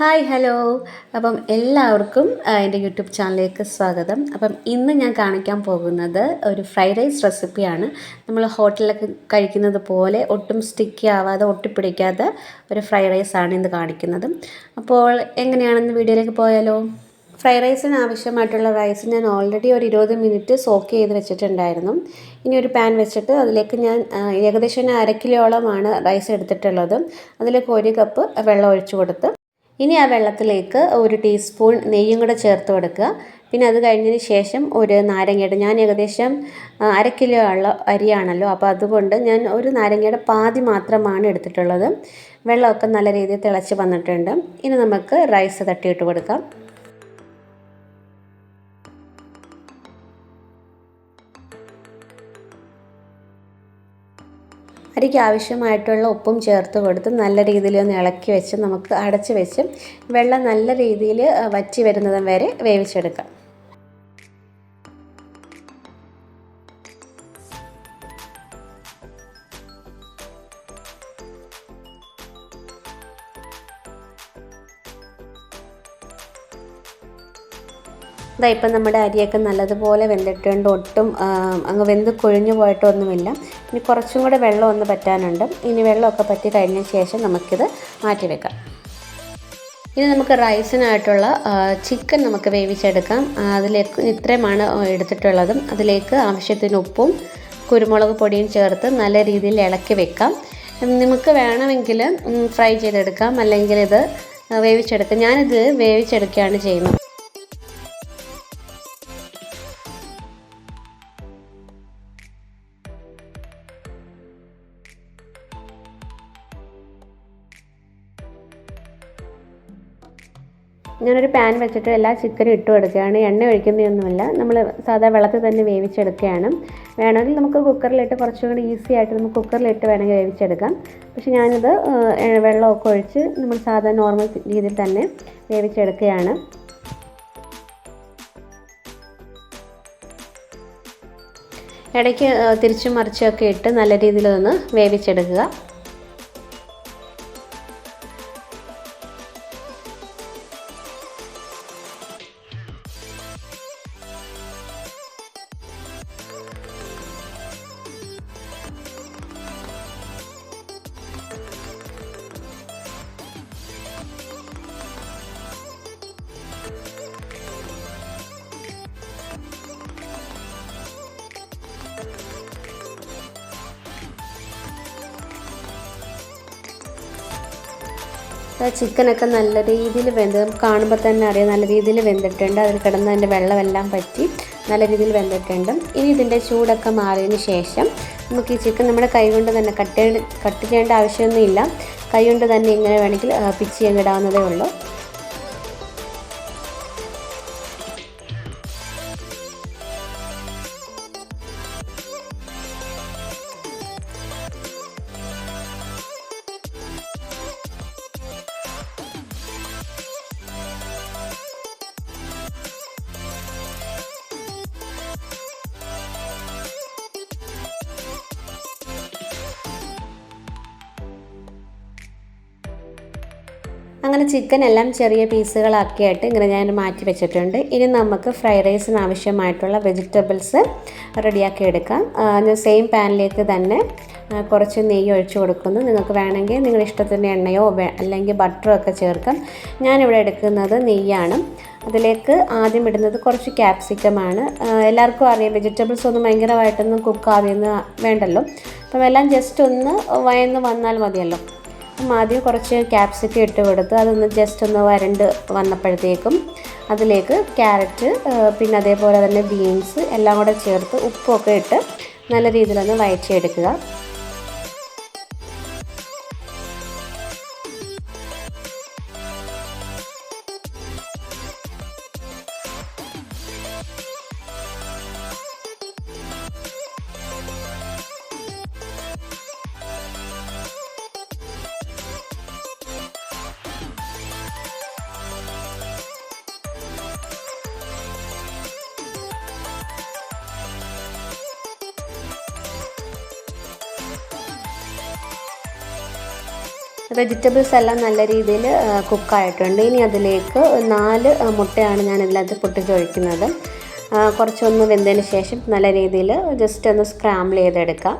Hi hello. അപ്പം എല്ലാവർക്കും എന്റെ യൂട്യൂബ് ചാനലിലേക്ക് സ്വാഗതം. അപ്പം ഇന്ന് ഞാൻ കാണിക്കാൻ പോകുന്നത് ഒരു ഫ്രൈഡ് റൈസ് റെസിപ്പിയാണ്. നമ്മൾ ഹോട്ടലിലൊക്കെ കഴിക്കുന്നത് പോലെ ഒട്ടും സ്റ്റിക്കി ആവാതെ ഒട്ടിപ്പിടിക്കാതെ ഒരു ഫ്രൈഡ് റൈസ് ആണ് ഇന്ന് കാണിക്കുന്നത്. അപ്പോൾ എങ്ങനെയാണെന്ന് വീഡിയോയിലേക്ക് പോയാലോ? ഫ്രൈഡ് റൈസിന് ആവശ്യമായിട്ടുള്ള റൈസ് ഞാൻ ഓൾറെഡി ഒരു ഇരുപത് മിനിറ്റ് സോക്ക് ചെയ്ത് വെച്ചിട്ടുണ്ടായിരുന്നു. ഇനി ഒരു പാൻ വെച്ചിട്ട് അതിലേക്ക് ഞാൻ ഏകദേശം അര കിലോളമാണ് റൈസ് എടുത്തിട്ടുള്ളത്. അതിലേക്ക് ഒരു കപ്പ് വെള്ളം ഒഴിച്ചു കൊടുത്ത് ഇനി ആ വെള്ളത്തിലേക്ക് ഒരു ടീസ്പൂൺ നെയ്യും കൂടെ ചേർത്ത് കൊടുക്കുക. പിന്നെ അത് കഴിഞ്ഞതിന് ശേഷം ഒരു നാരങ്ങയുടെ ഞാൻ ഏകദേശം അര കിലോ ഉള്ള അരിയാണല്ലോ അപ്പോൾ അതുകൊണ്ട് ഞാൻ ഒരു നാരങ്ങയുടെ പാതി മാത്രമാണ് എടുത്തിട്ടുള്ളത്. വെള്ളമൊക്കെ നല്ല രീതിയിൽ തിളച്ച് വന്നിട്ടുണ്ട്. ഇനി നമുക്ക് റൈസ് തട്ടിയിട്ട് കൊടുക്കാം. അരിക്ക് ആവശ്യമായിട്ടുള്ള ഉപ്പും ചേർത്ത് കൊടുത്ത് നല്ല രീതിയിൽ ഒന്ന് ഇളക്കി വെച്ച് നമുക്ക് അടച്ച് വെച്ച് വെള്ളം നല്ല രീതിയിൽ വറ്റി വരുന്നതും വരെ വേവിച്ചെടുക്കാം. ഇതാ ഇപ്പം നമ്മുടെ അരിയൊക്കെ നല്ലതുപോലെ വെന്തിട്ടുണ്ട്. ഒട്ടും അങ്ങ് വെന്ത് കൊഴിഞ്ഞു പോയിട്ടൊന്നുമില്ല. ഇനി കുറച്ചും കൂടെ വെള്ളം ഒന്ന് പറ്റാനുണ്ട്. ഇനി വെള്ളമൊക്കെ പറ്റി കഴിഞ്ഞ ശേഷം നമുക്കിത് മാറ്റി വെക്കാം. ഇനി നമുക്ക് റൈസിനായിട്ടുള്ള ചിക്കൻ നമുക്ക് വേവിച്ചെടുക്കാം. അതിലേക്ക് ഇത്രയുമാണ് എടുത്തിട്ടുള്ളതും. അതിലേക്ക് ആവശ്യത്തിന് ഉപ്പും കുരുമുളക് പൊടിയും ചേർത്ത് നല്ല രീതിയിൽ ഇളക്കി വെക്കാം. നിങ്ങൾക്ക് വേണമെങ്കിൽ ഫ്രൈ ചെയ്തെടുക്കാം. അല്ലെങ്കിൽ ഇത് വേവിച്ചെടുക്കാം. ഞാനിത് വേവിച്ചെടുക്കുകയാണ് ചെയ്യുന്നത്. ഞാനൊരു പാൻ വെച്ചിട്ട് എല്ലാ ചിക്കനും ഇട്ട് കൊടുക്കുകയാണ്. എണ്ണ ഒഴിക്കുന്നതൊന്നുമില്ല. നമ്മൾ സാധാ വെള്ളത്തിൽ തന്നെ വേവിച്ചെടുക്കുകയാണ്. വേണമെങ്കിൽ നമുക്ക് കുക്കറിലിട്ട് കുറച്ചും കൂടി ഈസി ആയിട്ട് നമുക്ക് കുക്കറിലിട്ട് വേണമെങ്കിൽ വേവിച്ചെടുക്കാം. പക്ഷേ ഞാനിത് വെള്ളമൊക്കെ ഒഴിച്ച് നമ്മൾ സാധാ നോർമൽ രീതിയിൽ തന്നെ വേവിച്ചെടുക്കുകയാണ്. ഇടയ്ക്ക് തിരിച്ചും മറിച്ചൊക്കെ ഇട്ട് നല്ല രീതിയിൽ ഒന്ന് വേവിച്ചെടുക്കുക. ചിക്കനൊക്കെ നല്ല രീതിയിൽ വെന്ത് കാണുമ്പോൾ തന്നെ അറിയാം നല്ല രീതിയിൽ വെന്തിട്ടുണ്ട്. അതിൽ കിടന്ന് അതിന്റെ വെള്ളമെല്ലാം പറ്റി നല്ല രീതിയിൽ വെന്തിട്ടുണ്ട്. ഇനി ഇതിന്റെ ചൂടൊക്കെ മാറിയതിന് ശേഷം നമുക്ക് ഈ ചിക്കൻ നമ്മുടെ കൈ കൊണ്ട് തന്നെ കട്ട് കട്ട് ചെയ്യേണ്ട ആവശ്യമൊന്നുമില്ല. കൈ കൊണ്ട് തന്നെ ഇങ്ങനെ വേണമെങ്കിൽ പിച്ച് ഇടാവുന്നതേ ഉള്ളൂ. അങ്ങനെ ചിക്കൻ എല്ലാം ചെറിയ പീസുകളാക്കിയിട്ട് ഇങ്ങനെ ഞാൻ മാറ്റി വെച്ചിട്ടുണ്ട്. ഇനി നമുക്ക് ഫ്രൈഡ് റൈസിന് ആവശ്യമായിട്ടുള്ള വെജിറ്റബിൾസ് റെഡിയാക്കി എടുക്കാം. ഞാൻ സെയിം പാനിലേക്ക് തന്നെ കുറച്ച് നെയ്യ് ഒഴിച്ചു കൊടുക്കുന്നു. നിങ്ങൾക്ക് വേണമെങ്കിൽ നിങ്ങളുടെ ഇഷ്ടത്തിന്റെ എണ്ണയോ അല്ലെങ്കിൽ ബട്ടറോ ഒക്കെ ചേർക്കാം. ഞാനിവിടെ എടുക്കുന്നത് നെയ്യാണ്. അതിലേക്ക് ആദ്യം ഇടുന്നത് കുറച്ച് ക്യാപ്സിക്കമാണ് എല്ലാവർക്കും അറിയാം വെജിറ്റബിൾസ് ഒന്നും ഭയങ്കരമായിട്ടൊന്നും കുക്ക് ആവുന്ന വേണ്ടല്ലോ. അപ്പം എല്ലാം ജസ്റ്റ് ഒന്ന് വയന്ന് വന്നാൽ മതിയല്ലോ. ആദ്യം കുറച്ച് ക്യാപ്സിക്കം ഇട്ട് കൊടുത്ത് അതൊന്ന് ജസ്റ്റ് ഒന്ന് വരണ്ട് വന്നപ്പോഴത്തേക്കും അതിലേക്ക് ക്യാരറ്റ് പിന്നെ അതേപോലെ തന്നെ ബീൻസ് എല്ലാം കൂടെ ചേർത്ത് ഉപ്പൊക്കെ ഇട്ട് നല്ല രീതിയിലൊന്ന് വയറ്റിയെടുക്കുക വെജിറ്റബിൾസ് എല്ലാം നല്ല രീതിയിൽ കുക്കായിട്ടുണ്ട്. ഇനി അതിലേക്ക് നാല് മുട്ടയാണ് ഞാൻ ഇതിനകത്ത് പൊട്ടിച്ചൊഴിക്കുന്നത് കുറച്ചൊന്ന് വെന്തതിന് ശേഷം നല്ല രീതിയിൽ ജസ്റ്റ് ഒന്ന് സ്ക്രാമ്പിൾ ചെയ്തെടുക്കാം.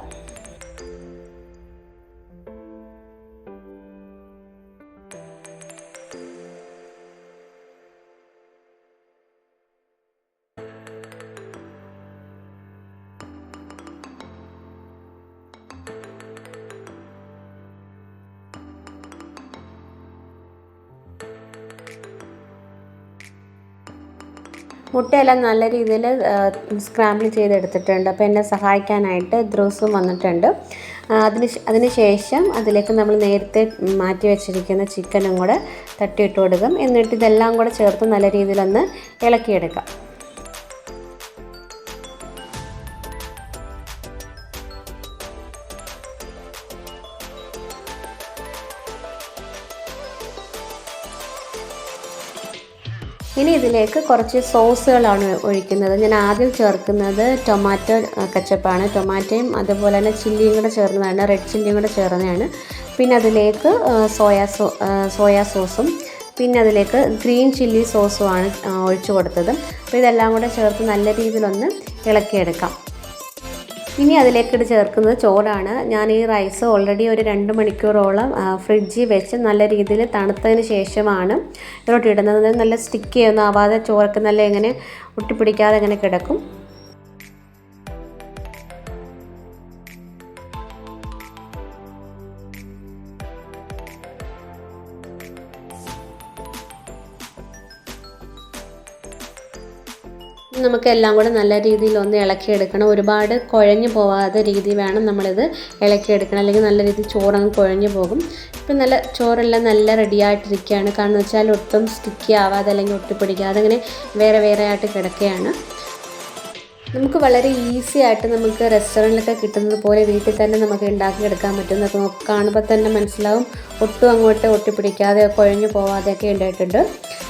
മുട്ടയെല്ലാം നല്ല രീതിയിൽ സ്ക്രാമ്പിൾ ചെയ്തെടുത്തിട്ടുണ്ട്. അപ്പോൾ എന്നെ സഹായിക്കാനായിട്ട് ദ്രൂസും വന്നിട്ടുണ്ട്. അതിന് അതിന് ശേഷം അതിലേക്ക് നമ്മൾ നേരത്തെ മാറ്റി വെച്ചിരിക്കുന്ന ചിക്കനും കൂടെ തട്ടിയിട്ട് കൊടുക്കും. എന്നിട്ട് ഇതെല്ലാം കൂടെ ചേർത്ത് നല്ല രീതിയിലൊന്ന് ഇളക്കിയെടുക്കാം. ഇനി ഇതിലേക്ക് കുറച്ച് സോസുകളാണ് ഒഴിക്കുന്നത്. ഞാൻ ആദ്യം ചേർക്കുന്നത് ടൊമാറ്റോ കച്ചപ്പാണ്. ടൊമാറ്റോയും അതുപോലെ തന്നെ ചില്ലിയും കൂടെ ചേർന്നതാണ്. റെഡ് ചില്ലിയും കൂടെ ചേർന്നതാണ്. പിന്നെ അതിലേക്ക് സോയാ സോ സോയാ സോസും പിന്നെ അതിലേക്ക് ഗ്രീൻ ചില്ലി സോസുമാണ് ഒഴിച്ചു കൊടുത്തത്. അപ്പോൾ ഇതെല്ലാം കൂടെ ചേർത്ത് നല്ല രീതിയിലൊന്ന് ഇളക്കിയെടുക്കാം. ഇനി അതിലേക്കിട്ട് ചേർക്കുന്നത് ചോറാണ്. ഞാൻ ഈ റൈസ് ഓൾറെഡി ഒരു രണ്ട് മണിക്കൂറോളം ഫ്രിഡ്ജിൽ വെച്ച് നല്ല രീതിയിൽ തണുത്തതിന് ശേഷമാണ് ഇതിലോട്ട് ഇടുന്നത് നല്ല സ്റ്റിക്ക് ഒന്നും ആവാതെ ചോറൊക്കെ നല്ല ഇങ്ങനെ ഒട്ടിപ്പിടിക്കാതെ ഇങ്ങനെ കിടക്കും. നമുക്ക് എല്ലാം കൂടെ നല്ല രീതിയിൽ ഒന്ന് ഇളക്കിയെടുക്കണം. ഒരുപാട് കുഴഞ്ഞു പോവാത്ത രീതി വേണം നമ്മളിത് ഇളക്കിയെടുക്കണം. അല്ലെങ്കിൽ നല്ല രീതിയിൽ ചോറങ്ങ് കുഴഞ്ഞു പോകും. ഇപ്പം നല്ല ചോറെല്ലാം നല്ല റെഡിയായിട്ടിരിക്കുകയാണ് കാരണം വെച്ചാൽ ഒട്ടും സ്റ്റിക്കി ആവാതെ അല്ലെങ്കിൽ ഒട്ടിപ്പിടിക്കാതെ അങ്ങനെ വേറെ വേറെ ആയിട്ട് കിടക്കുകയാണ്. നമുക്ക് വളരെ ഈസി ആയിട്ട് നമുക്ക് റെസ്റ്റോറന്റിലൊക്കെ കിട്ടുന്നത് പോലെ വീട്ടിൽ തന്നെ നമുക്ക് ഉണ്ടാക്കിയെടുക്കാൻ പറ്റും. അപ്പോൾ കാണുമ്പോൾ തന്നെ മനസ്സിലാവും. ഒട്ടും അങ്ങോട്ട് ഒട്ടിപ്പിടിക്കാതെ കുഴഞ്ഞു പോവാതെയൊക്കെ ഉണ്ടായിട്ടുണ്ട്.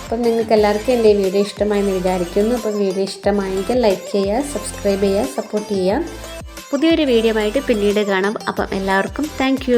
അപ്പം നിങ്ങൾക്ക് എല്ലാവർക്കും എന്റെ വീഡിയോ ഇഷ്ടമായെന്ന് വിചാരിക്കുന്നു. അപ്പം വീഡിയോ ഇഷ്ടമായെങ്കിൽ ലൈക്ക് ചെയ്യുക സബ്സ്ക്രൈബ് ചെയ്യുക സപ്പോർട്ട് ചെയ്യുക. പുതിയൊരു വീഡിയോ ആയിട്ട് പിന്നീട് കാണാം. അപ്പം എല്ലാവർക്കും താങ്ക്